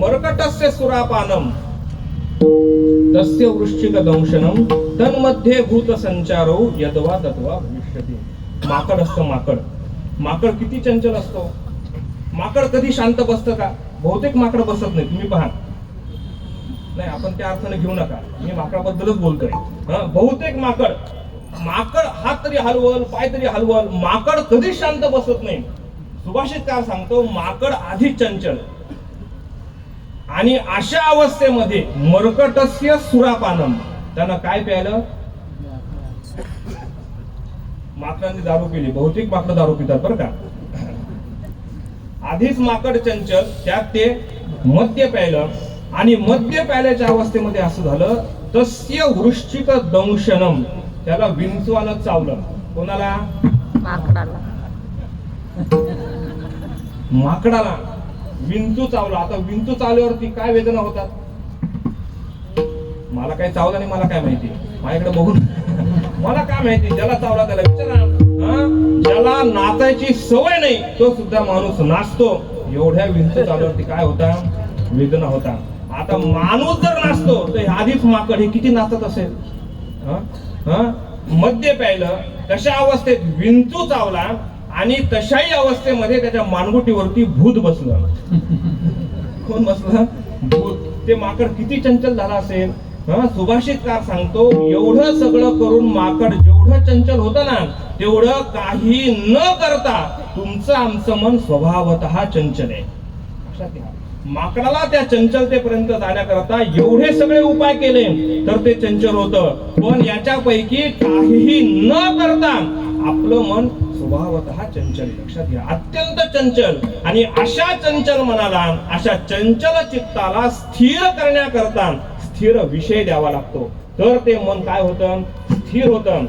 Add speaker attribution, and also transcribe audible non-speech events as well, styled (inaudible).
Speaker 1: मरकटस्य सुरापानम तस्य वृश्चिक दंशनम तन्मध्ये भूत संचारो यदवा तत्वा भविष्यती. माकड असतं माकड. माकड किती चंचल असतो? माकड कधी शांत बसतं का? बहुतेक माकड बसत नाही तुम्ही पहा. नाही आपण त्या अर्थाने घेऊ नका. मी माकडाबद्दलच बोलतोय. बहुतेक माकड. माकड हात तरी हलवल पाय तरी हलवल माकड कधीच शांत बसत नाही. सुभाषित काय सांगतो माकड आधी चंचल. आणि अशा अवस्थेमध्ये मरकटस्य सुरापानम. त्यानं काय प्यायलं? माकडांनी दारू पिली. बहुतेक माकड दारू पितात बरं का. आधीच माकड चंचल त्यात ते मद्य प्यायलं. आणि मद्य प्यायल्याच्या अवस्थेमध्ये असं झालं तस्य वृश्चिक दंशनम. त्याला विंचवानं चावलं. कोणाला?
Speaker 2: माकडाला.
Speaker 1: माकडाला. विंचू चावला. आता विंचू चावल्यावरती काय वेदना होतात? मला काही चावलं नाही मला काय माहिती? माझ्याकडे बघून. (laughs) मला काय माहिती? ज्याला चावला त्याला विचारा. ज्याला नाचायची सवय नाही तो सुद्धा माणूस नाचतो. एवढ्या विंच चावल्यावरती काय होता? वेदना होता. आता माणूस जर नाचतो तर आधीच माकड हे किती नाचत असेल? हं? मद्य प्यायलं तशा अवस्थेत विंचू चावला आणि तशाही अवस्थेमध्ये त्याच्या मानगुटीवरती भूत बसलं. कोण बसलं? भूत. ते माकड किती चंचल झाला असेल? हं? सुभाषितकार सांगतो एवढं सगळं करून माकड जेवढं चंचल होतं ना तेवढं काही न करता तुमचं आमचं मन स्वभावत चंचल आहे. लक्षात घ्या. माकडाला त्या चंचलतेपर्यंत जाण्याकरता एवढे सगळे उपाय केले तर ते चंचल होतं. पण याच्यापैकी काहीही न करता आपलं मन स्वभावत चंचल लक्षात घ्या. अत्यंत चंचल. आणि अशा चंचल मनाला अशा चंचल चित्ताला स्थिर करण्याकरता स्थिर विषय द्यावा लागतो. तर ते मन काय होतं? स्थिर होतं.